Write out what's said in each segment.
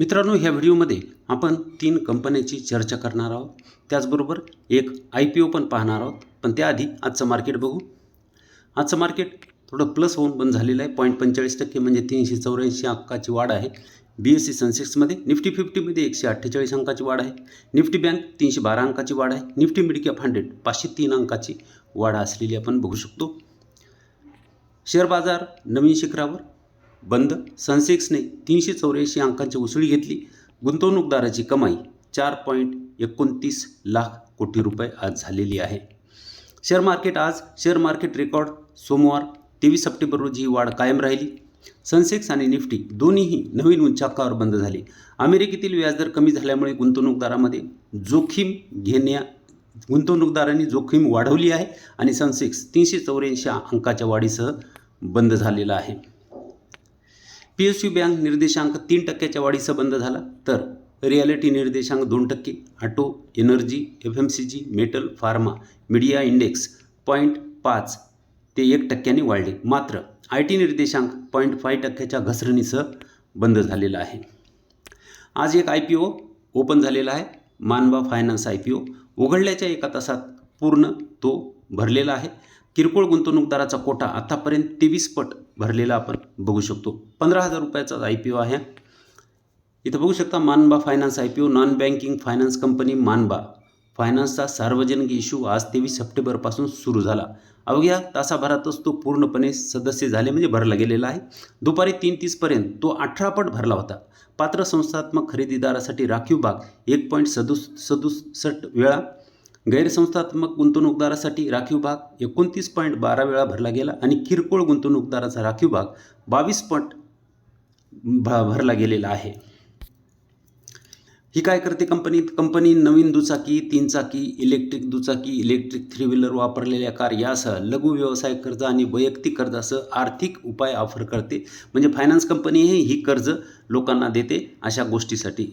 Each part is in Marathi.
मित्रांनो ह्या व्हिडिओमध्ये आपण तीन कंपन्यांची चर्चा करणार आहोत. त्याचबरोबर एक आय पी ओ पण पाहणार आहोत. पण त्याआधी आजचं मार्केट बघू. आजचं मार्केट थोडं प्लस होऊन बंद झालेलं आहे. पॉईंट पंचेचाळीस टक्के म्हणजे तीनशे चौऱ्याऐंशी अंकाची वाढ आहे. बी एस सी सेन्सेक्समध्ये निफ्टी फिफ्टीमध्ये एकशे अठ्ठेचाळीस अंकाची वाढ आहे. निफ्टी बँक तीनशे बारा अंकाची वाढ आहे. निफ्टी मिडकॅप हंड्रेड पाचशे तीन अंकाची वाढ असलेली आपण बघू शकतो. शेअर बाजार नवीन शिखरावर. बंद सनसेक्सने तीनशे चौऱ्याऐंशी अंकांची उसळी घेतली. गुंतवणूकदाराची कमाई चार पॉईंट एकोणतीस लाख कोटी रुपये आज झालेली आहे. शेअर मार्केट आज शेअर मार्केट रेकॉर्ड सोमवार तेवीस सप्टेंबर रोजी ही वाढ कायम राहिली. सनसेक्स आणि निफ्टी दोन्हीही नवीन उंचाकावर बंद झाले. अमेरिकेतील व्याजदर कमी झाल्यामुळे गुंतवणूकदारामध्ये जोखीम घेण्या गुंतवणूकदारांनी जोखीम वाढवली आहे आणि सनसेक्स तीनशे चौऱ्याऐंशी अंकाच्या वाढीसह बंद झालेला आहे. पी एस यू बँक निर्देशांक तीन टक्क्याच्या वाढीचा बंद झाला. तर रिॲलिटी निर्देशांक दोन टक्के auto energy F M C G metal pharma media index point पाच ते एक टक्क्याने वाढले. मात्र आय टी निर्देशांक पॉईंट फाय टक्क्याच्या घसरणीसह बंद झालेला आहे. आज एक आय पी ओ ओपन झालेला आहे. Manba finance I P O उघडल्याच्या एका तासात पूर्ण तो भरलेला आहे. किरकोळ गुंतवणूकदाराचा कोटा आतापर्यंत तेवीस पट भरलेला आपण बघू शकतो. पंधरा हजार रुपयाचा आय पी ओ आहे. इथं बघू शकता Manba finance I P O non banking finance company Manba फायनान्सचा सार्वजनिक इश्यू आज तेवीस सप्टेंबरपासून सुरू झाला. अवघ्या तासाभरातच तो पूर्णपणे सदस्य झाले म्हणजे भरला गेलेला आहे. दुपारी तीन तीसपर्यंत तो अठरा पट भरला होता. पात्र संस्थात्मक खरेदीदारासाठी राखीव भाग एक पॉईंट सदुस सदुसष्ट वेळा गैरसंस्थात्मक गुंतवणूकदारासाठी राखीव भाग एकोणतीस पॉईंट बारा वेळा भरला गेला आणि किरकोळ गुंतवणूकदाराचा राखीव भाग बावीस पट भ भरला गेलेला आहे. ही काय करते कंपनी? कंपनी नवीन दुचाकी तीन चाकी इलेक्ट्रिक दुचाकी इलेक्ट्रिक थ्री व्हीलर वापरलेल्या कार यासह लघु व्यवसाय कर्ज आणि वैयक्तिक कर्जासह आर्थिक उपाय ऑफर करते. म्हणजे फायनान्स कंपनीही ही कर्ज लोकांना देते अशा गोष्टीसाठी.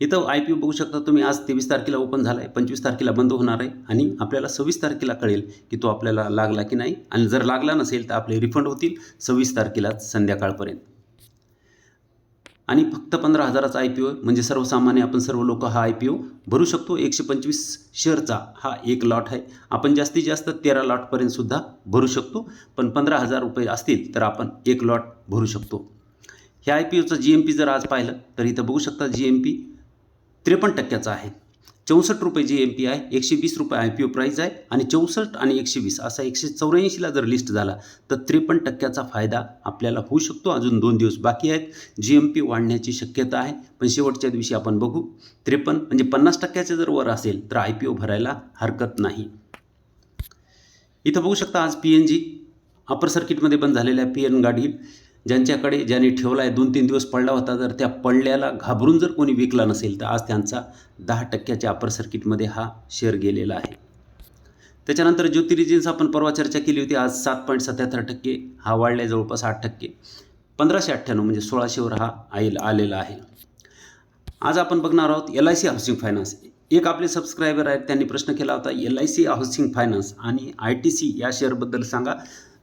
इथं आय पी ओ बघू शकता तुम्ही आज तेवीस तारखेला ओपन झाला आहे पंचवीस तारखेला बंद होणार आहे आणि आपल्याला सव्वीस तारखेला कळेल की तो आपल्याला लागला की नाही. आणि जर लागला नसेल तर आपले रिफंड होतील सव्वीस तारखेला संध्याकाळपर्यंत. आणि फक्त पंधरा हजाराचा आय पी ओ म्हणजे सर्वसामान्य आपण सर्व लोक हा आय पी ओ भरू शकतो. एकशे पंचवीस शेअरचा हा एक लॉट आहे. आपण जास्तीत जास्त तेरा लॉटपर्यंतसुद्धा भरू शकतो. पण पंधरा हजार रुपये असतील तर आपण एक लॉट भरू शकतो. ह्या आय पी ओचं जी एम पी जर आज पाहिलं तर इथं बघू शकता जी एम पी त्रेपन्न टक्क्याचा आहे. चौसष्ट रुपये जी एम पी आहे एकशे वीस रुपये आय पी ओ प्राईज आहे आणि चौसष्ट आणि एकशे वीस असा एकशे चौऱ्याऐंशीला जर लिस्ट झाला तर त्रेपन्न टक्क्याचा फायदा आपल्याला होऊ शकतो. अजून दोन दिवस बाकी आहेत. जी एम पी वाढण्याची शक्यता आहे. पण शेवटच्या दिवशी आपण बघू. त्रेपन्न म्हणजे पन्नास टक्क्याचे जर वर असेल तर आय पी ओ भरायला हरकत नाही. इथं बघू शकता आज पी एन जी अपर सर्किटमध्ये बंद झालेल्या पी एन गाडी. ज्यांच्याकडे ज्यांनी ठेवला आहे दोन तीन दिवस पडला होता जर त्या पडल्याला घाबरून जर कोणी विकला नसेल तर आज त्यांचा दहा टक्क्याच्या अपर सर्किटमध्ये हा शेअर गेलेला आहे. त्याच्यानंतर ज्योतिरिजिन्स आपण परवा चर्चा केली होती आज सात पॉईंट सत्याहत्तर टक्के हा वाढला आहे जवळपास आठ टक्के. पंधराशे अठ्ठ्याण्णव म्हणजे सोळाशेवर हा आईल आलेला आहे. आज आपण बघणार आहोत L I C housing finance. एक आपले सबस्क्रायबर आहेत त्यांनी प्रश्न केला होता L I C housing finance आणि आय टी सी या शेअरबद्दल सांगा.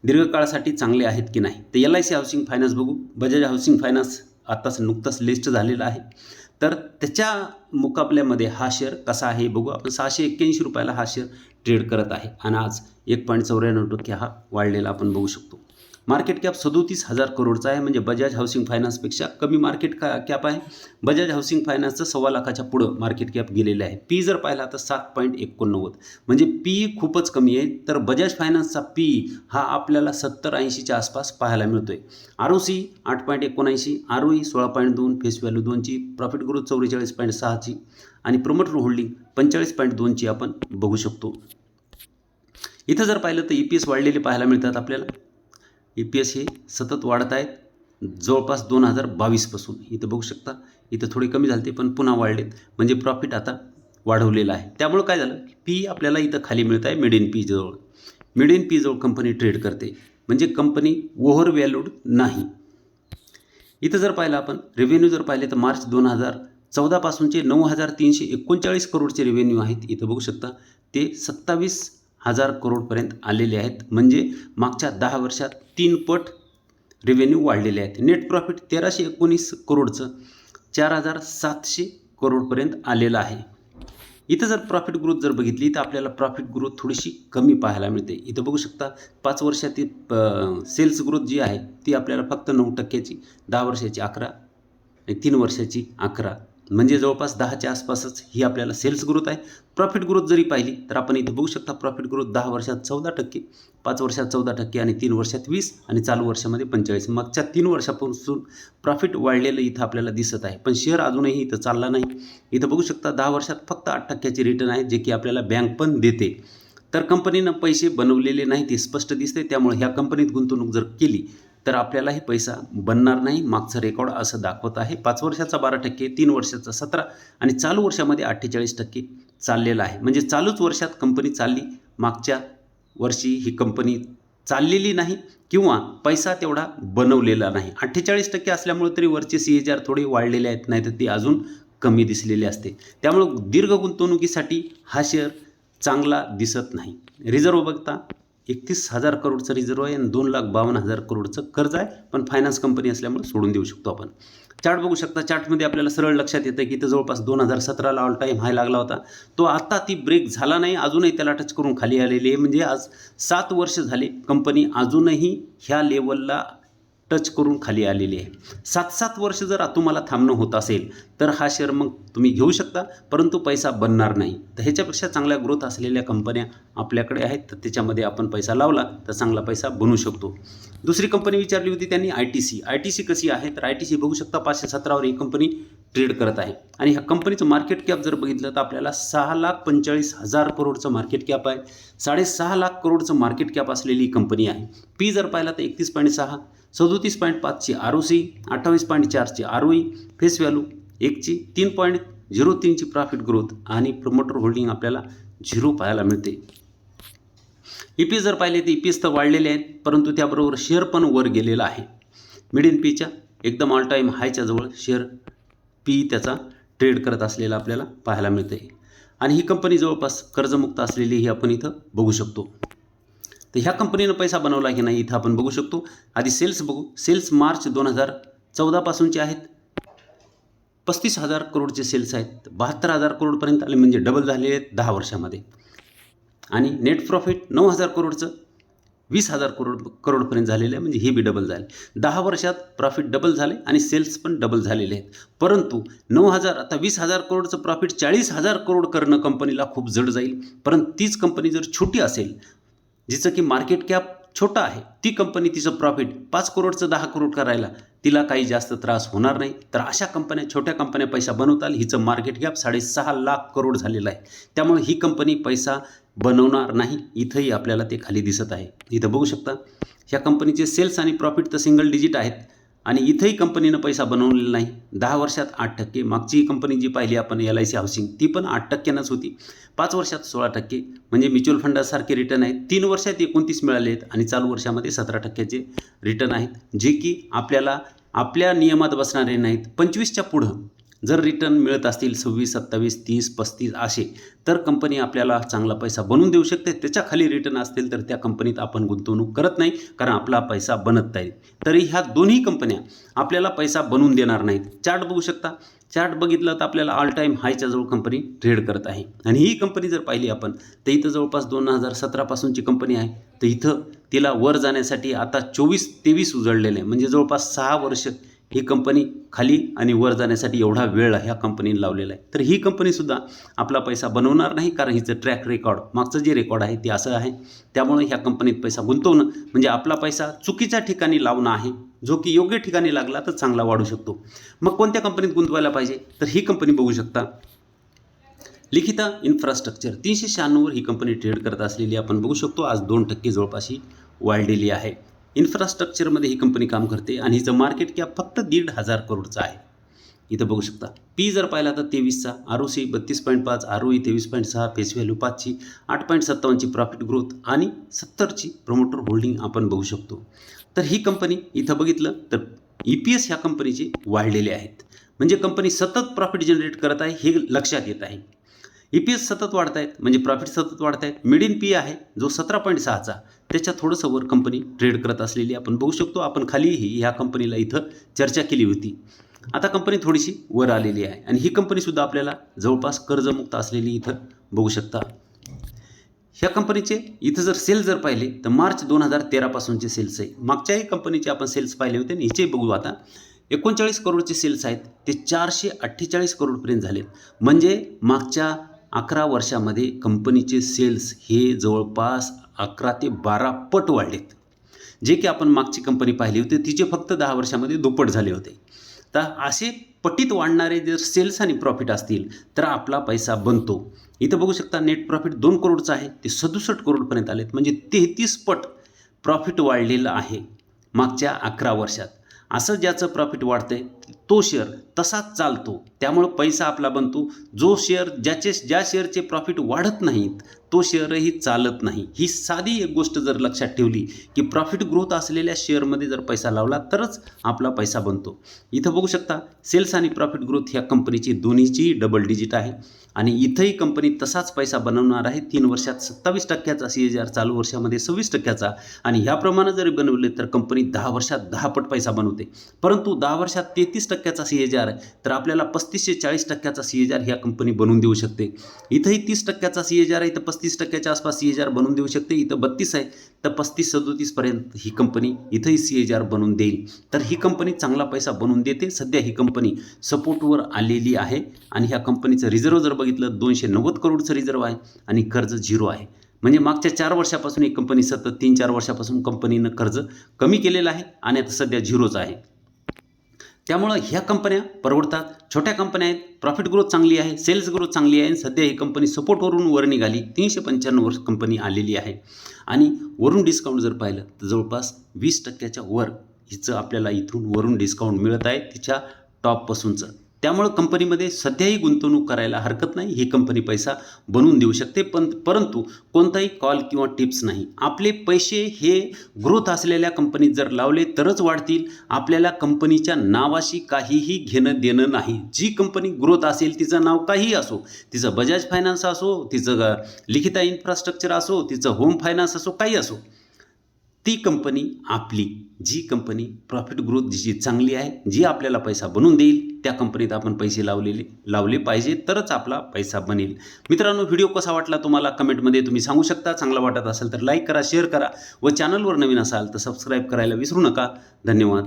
दीर्घकाळासाठी चांगले आहेत की नाही? तर L I C housing finance बघू. बजाज हाऊसिंग फायनान्स आत्ताच नुकताच लिस्ट झालेला आहे. तर त्याच्या मुकाबल्यामध्ये हा शेअर कसा आहे बघू. आपण सहाशे एक्क्याऐंशी रुपयाला हा शेअर ट्रेड करत आहे. आणि आज एक पॉईंट चौऱ्याण्णव टक्के हा वाढलेला आपण बघू शकतो. मार्केट कॅप सदोतीस हजार करोडचा आहे. म्हणजे बजाज हाऊसिंग फायनान्सपेक्षा कमी मार्केट का कॅप आहे. बजाज हाऊसिंग फायनान्सचं सव्वा लाखाच्या पुढं मार्केट कॅप गेलेलं आहे. पी जर पाहिला तर सात पॉईंट एकोणनव्वद. म्हणजे पी खूपच कमी आहे. तर बजाज फायनान्सचा पी हा आपल्याला सत्तर ऐंशीच्या आसपास पाहायला मिळतो आहे आर ओ सी आठ पॉईंट एकोणऐंशी आर ओ ई सोळा पॉईंट दोन फेस व्हॅल्यू दोनची प्रॉफिट ग्रोथ चौवेचाळीस पॉईंट सहाची आणि प्रमोटर होल्डिंग पंचेचाळीस पॉईंट दोनची आपण बघू शकतो. इथं जर पाहिलं तर ई पी एस वाढलेले पाहायला मिळतात आपल्याला. ई पी एस हे सतत वाढत आहेत. जवळपास दोन हजार बावीसपासून इथं बघू शकता इथं थोडे कमी झाले पण पुन्हा वाढलेत. म्हणजे प्रॉफिट आता वाढवलेलं आहे. त्यामुळं काय झालं? पी आपल्याला इथं खाली मिळत आहे मिड इन पी जवळ. मिड इन पी जवळ कंपनी ट्रेड करते. म्हणजे कंपनी ओव्हर व्हॅल्यूड नाही. इथं जर पाहिलं आपण रेव्हेन्यू जर पाहिले तर मार्च दोन हजार चौदापासूनचे नऊ हजार तीनशे एकोणचाळीस करोडचे रेव्हेन्यू आहेत. इथं बघू शकता ते सत्तावीस हजार करोडपर्यंत आलेले आहेत. म्हणजे मागच्या दहा वर्षात तीन पट रेव्हेन्यू वाढलेले आहेत. नेट प्रॉफिट तेराशे एकोणीस करोडचं चार हजार सातशे करोडपर्यंत आलेलं आहे. इथं जर प्रॉफिट ग्रोथ जर बघितली तर आपल्याला प्रॉफिट ग्रोथ थोडीशी कमी पाहायला मिळते. इथं बघू शकता पाच वर्षातील सेल्स ग्रोथ जी आहे ती आपल्याला फक्त नऊ टक्क्याची दहा वर्षाची अकरा आणि तीन वर्षाची अकरा म्हणजे जवळपास दहाच्या आसपासच ही आपल्याला सेल्स ग्रोथ आहे. प्रॉफिट ग्रोथ जरी पाहिली तर आपण इथं बघू शकता प्रॉफिट ग्रोथ दहा वर्षात चौदा टक्के पाच वर्षात चौदा टक्के आणि तीन वर्षात वीस आणि चालू वर्षामध्ये पंचेचाळीस. मागच्या तीन वर्षापासून प्रॉफिट वाढलेलं इथं आपल्याला दिसत आहे. पण शेअर अजूनही इथं चालला नाही. इथं बघू शकता दहा वर्षात फक्त आठ टक्क्याची रिटर्न आहे जे की आपल्याला बँक पण देते. तर कंपनीनं पैसे बनवलेले नाही ते स्पष्ट दिसते त्यामुळे ह्या कंपनीत गुंतवणूक जर केली तर आपल्यालाही पैसा बनणार नाही. मागचं रेकॉर्ड असं दाखवत आहे. पाच वर्षाचा बारा टक्के तीन वर्षाचा सतरा आणि चालू वर्षामध्ये अठ्ठेचाळीस टक्के चाललेला आहे. म्हणजे चालूच वर्षात कंपनी चालली मागच्या वर्षी ही कंपनी चाललेली नाही किंवा पैसा तेवढा बनवलेला नाही. अठ्ठेचाळीस टक्के असल्यामुळे तरी वरचे सी एच आर थोडे वाढलेले आहेत नाही तर ते अजून कमी दिसलेले असते. त्यामुळं दीर्घ गुंतवणुकीसाठी हा शेअर चांगला दिसत नाही. रिझर्व बघता एकतीस हजार करोडचं रिझर्व आहे आणि दोन लाख बावन्न हजार करोडचं कर्ज आहे. पण फायनान्स कंपनी असल्यामुळे सोडून देऊ शकतो आपण. चार्ट बघू शकता. चार्टमध्ये आपल्याला सरळ लक्षात येतं की इथं जवळपास दोन हजार सतराला ऑल टाईम हाय लागला होता. तो आत्ता ती ब्रेक झाला नाही. अजूनही त्याला टच करून खाली आलेली आहे. म्हणजे आज सात वर्ष झाले कंपनी अजूनही ह्या लेवलला टच करून खाली आलेली आहे. सात सात वर्ष जर तुम्हाला थांबणं होत असेल तर हा शेअर मग तुम्ही घेऊ शकता परंतु पैसा बनणार नाही. तर ह्याच्यापेक्षा चांगल्या ग्रोथ असलेल्या कंपन्या आपल्याकडे आहेत तर त्याच्यामध्ये आपण पैसा लावला तर चांगला पैसा बनू शकतो. दुसरी कंपनी विचारली होती त्यांनी I T C I T C कशी आहे? तर आय टी सी बघू शकता पाचशे सतरावर ही कंपनी ट्रेड करत आहे. आणि ह्या कंपनीचं मार्केट कॅप जर बघितलं तर आपल्याला सहा लाख पंचेचाळीस हजार करोडचं मार्केट कॅप आहे. साडेसहा लाख करोडचं मार्केट कॅप असलेली ही कंपनी आहे. पी जर पाहिला तर एकतीस पॉईंट सहा सदोतीस पॉईंट पाचची आर ओ सी अठ्ठावीस पॉईंट चारची R O E face value एकची तीन पॉईंट झिरो तीनची प्रॉफिट ग्रोथ आणि प्रमोटर होल्डिंग आपल्याला झिरो पाहायला मिळते. ई पी एस जर पाहिले तर ई पी एस तर वाढलेले आहेत परंतु त्याबरोबर शेअर पण वर गेलेला आहे. मिड इन पीच्या एकदम ऑल टाईम हायच्या जवळ शेअर पी त्याचा ट्रेड करत असलेला आपल्याला पाहायला मिळते आणि ही कंपनी जवळपास कर्जमुक्त असलेली ही आपण इथं बघू शकतो. तर ह्या कंपनीनं पैसा बनवला की नाही इथं आपण बघू शकतो. आधी सेल्स बघू. सेल्स मार्च दोन हजार चौदापासूनचे आहेत. पस्तीस हजार करोडचे सेल्स आहेत. बहात्तर हजार करोडपर्यंत आले म्हणजे डबल झालेले आहेत दहा वर्षामध्ये. आणि नेट प्रॉफिट नऊ हजार करोडचं वीस हजार करोड करोडपर्यंत झालेलं आहे. म्हणजे हे बी डबल झाले. दहा वर्षात प्रॉफिट डबल झाले आणि सेल्स पण डबल झालेले आहेत. परंतु नऊ हजार आता वीस हजार करोडचं प्रॉफिट चाळीस हजार करोड करणं कंपनीला खूप जड जाईल. परंतु तीच कंपनी जर छोटी असेल जिचं की मार्केट कॅप छोटा आहे. ती कंपनी तिचं प्रॉफिट पाच करोडचं दहा करोड करायला तिला काही जास्त त्रास होणार नाही. तर अशा कंपन्या छोट्या कंपन्या पैसा बनवताल हिचं मार्केट गॅप साडेसहा लाख करोड झालेलं आहे. त्यामुळे ही कंपनी पैसा बनवणार नाही. इथंही आपल्याला ते खाली दिसत आहे. इथं बघू शकता ह्या कंपनीचे सेल्स आणि प्रॉफिट तर सिंगल डिजिट आहेत. आणि इथंही कंपनीनं पैसा बनवलेला नाही. दहा वर्षात आठ टक्के. मागची कंपनी जी पाहिली आपण एल आय सी हाऊसिंग ती पण आठ टक्क्यानंच होती. पाच वर्षात सोळा टक्के. म्हणजे म्युच्युअल फंडासारखे रिटर्न आहेत. तीन वर्षात एकोणतीस मिळाले आहेत आणि चालू वर्षामध्ये सतरा टक्क्याचे रिटर्न आहेत. जे की आपल्याला आपल्या नियमात बसणारे नाहीत. पंचवीसच्या पुढं जर रिटर्न मिळत असतील सव्वीस सत्तावीस तीस पस्तीस असे तर कंपनी आपल्याला चांगला पैसा बनवून देऊ शकते. त्याच्याखाली रिटर्न असतील तर त्या कंपनीत आपण गुंतवणूक करत नाही कारण आपला पैसा बनत नाही. तरी ह्या दोन्ही कंपन्या आपल्याला पैसा बनवून देणार नाहीत. चार्ट बघू शकता. चार्ट बघितलं तर आपल्याला ऑल टाईम हायच्या जवळ कंपनी ट्रेड करत आहे. आणि ही कंपनी जर पाहिली आपण तर इथं जवळपास दोन हजार सतरापासूनची कंपनी आहे. तर इथं तिला वर जाण्यासाठी आता चोवीस तेवीस उजळलेलं आहे. म्हणजे जवळपास सहा वर्ष ही कंपनी खाली आणि वर जाण्यासाठी एवढा वेळ ह्या कंपनीने लावलेला आहे. तर ही कंपनीसुद्धा आपला पैसा बनवणार नाही कारण हिचं ट्रॅक रेकॉर्ड मागचं जे रेकॉर्ड आहे ते असं आहे. त्यामुळे ह्या कंपनीत पैसा गुंतवणं म्हणजे आपला पैसा चुकीच्या ठिकाणी लावणं आहे. जो की योग्य ठिकाणी लागला तर चांगला वाढू शकतो. मग कोणत्या कंपनीत गुंतवायला पाहिजे? तर ही कंपनी बघू शकता. लिखिता इन्फ्रास्ट्रक्चर तीनशे शहाण्णववर ही कंपनी ट्रेड करत असलेली आपण बघू शकतो. आज दोन टक्के जवळपास ही वाढलेली आहे. इन्फ्रास्ट्रक्चरमध्ये ही कंपनी काम करते आणि हिचं मार्केट कॅप फक्त दीड हजार करोडचं आहे. इथं बघू शकता पी जर पाहिला तर तेवीसचा आर ओ सी बत्तीस पॉईंट पाच आर ओ ई तेवीस पॉईंट सहा फेस व्हॅल्यू पाचची आठ पॉईंट सत्तावन्नची प्रॉफिट ग्रोथ आणि सत्तरची प्रमोटर होल्डिंग आपण बघू शकतो. तर ही कंपनी इथं बघितलं तर ई पी एस ह्या कंपनीचे वाढलेले आहेत. म्हणजे कंपनी सतत प्रॉफिट जनरेट करत आहे हे लक्षात येत आहे. ई पी एस सतत वाढत आहेत म्हणजे प्रॉफिट सतत वाढत आहेत मिड पी आहे जो सतरा पॉईंट सहाचा. त्याच्या थोडंसं वर कंपनी ट्रेड करत असलेली आपण बघू शकतो. आपण खालीही ह्या कंपनीला इथं चर्चा केली होती. आता कंपनी थोडीशी वर आलेली आहे. आणि ही कंपनीसुद्धा आपल्याला जवळपास कर्जमुक्त असलेली इथं बघू शकता. ह्या कंपनीचे इथं जर सेल जर पाहिले तर मार्च दोन हजार तेरापासूनचे सेल्स आहे. मागच्याही कंपनीचे आपण सेल्स पाहिले होते आणि हिचे बघू आता. एकोणचाळीस करोडचे सेल्स आहेत ते चारशे अठ्ठेचाळीस करोडपर्यंत झाले. म्हणजे मागच्या अकरा वर्षामध्ये कंपनीचे सेल्स हे जवळपास अकरा ते बारा पट वाढलेत. जे की आपण मागची कंपनी पाहिली होती तिचे फक्त दहा वर्षामध्ये दुप्पट झाले होते. तर असे पटीत वाढणारे जर सेल्स आणि प्रॉफिट असतील तर आपला पैसा बनतो. इथं बघू शकता नेट प्रॉफिट दोन करोडचं आहे ते सदुसष्ट करोडपर्यंत आलेत. म्हणजे तेहतीस पट प्रॉफिट वाढलेलं आहे मागच्या अकरा वर्षात. असं ज्याचं प्रॉफिट वाढतंय तो शेअर तसाच चालतो. त्यामुळं पैसा आपला बनतो. जो शेअर ज्याचे ज्या शेअरचे प्रॉफिट वाढत नाहीत तो शेअरही चालत नाही. ही साधी एक गोष्ट जर लक्षात ठेवली की प्रॉफिट ग्रोथ असलेल्या शेअरमध्ये जर पैसा लावला तरच आपला पैसा बनतो. इथं बघू शकता सेल्स आणि प्रॉफिट ग्रोथ ह्या कंपनीची दोन्हीची डबल डिजिट आहे. आणि इथंही कंपनी तसाच पैसा बनवणार आहे. तीन वर्षात सत्तावीस टक्क्याचा सी एच आर चालू वर्षामध्ये सव्वीस टक्क्याचा. आणि ह्याप्रमाणे जरी बनवले तर कंपनी दहा वर्षात दहा पट पैसा बनवते. परंतु दहा वर्षात तेहतीस टक्क्याचा सी एच आर आहे तर आपल्याला पस्तीसशे चाळीस टक्क्याचा सी एच आर ह्या कंपनी बनवून देऊ शकते. इथंही तीस टक्क्याचा सी एच आर आहे इथं पस्तीस टक्क्याच्या आसपास सी एच आर बनवून देऊ शकते. इथं बत्तीस आहे तर पस्तीस सदोतीसपर्यंत ही कंपनी इथंही सी एच आर बनवून देईल. तर ही कंपनी चांगला पैसा बनवून देते. सध्या ही कंपनी सपोर्टवर आलेली आहे आणि ह्या कंपनीचं रिझर्व जर बघितलं दोनशे नव्वद करोडचं रिझर्व आहे आणि कर्ज झिरो आहे. म्हणजे मागच्या चार वर्षापासून ही कंपनी सतत तीन चार वर्षापासून कंपनीनं कर्ज कमी केलेलं आहे आणि आता सध्या झिरोच आहे. त्यामुळं ह्या कंपन्या परवडतात. छोट्या कंपन्या आहेत. प्रॉफिट ग्रोथ चांगली आहे. सेल्स ग्रोथ चांगली आहे. आणि सध्या ही कंपनी सपोर्टवरून वर निघाली. तीनशे पंच्याण्णव वर्ष कंपनी आलेली आहे. आणि वरून डिस्काउंट जर पाहिलं तर जवळपास वीस टक्क्याच्या वर हिचं आपल्याला इथून वरून डिस्काउंट मिळत आहे. तिच्या टॉपपासूनचं त्यामुळं कंपनीमध्ये सध्याही गुंतवणूक करायला हरकत नाही. ही कंपनी पैसा बनवून देऊ शकते पण परंतु कोणताही कॉल किंवा टिप्स नाही. आपले पैसे हे ग्रोथ असलेल्या कंपनीत जर लावले तरच वाढतील. आपल्याला कंपनीच्या नावाशी काहीही घेणं देणं नाही. जी कंपनी ग्रोथ असेल तिचं नाव काहीही असो तिचं बजाज फायनान्स असो तिचं लिखिता इन्फ्रास्ट्रक्चर असो तिचं होम फायनान्स असो काही असो ती कंपनी आपली जी कंपनी प्रॉफिट ग्रोथ जी चांगली आहे जी आपल्याला पैसा बनवून देईल त्या कंपनीत आपण पैसे लावलेले लावले पाहिजे तरच आपला पैसा बनेल. मित्रांनो व्हिडिओ कसा वाटला तुम्हाला? कमेंटमध्ये तुम्ही सांगू शकता. चांगला वाटत असेल तर लाईक करा शेअर करा व चॅनलवर नवीन असाल तर सबस्क्राईब करायला विसरू नका. धन्यवाद.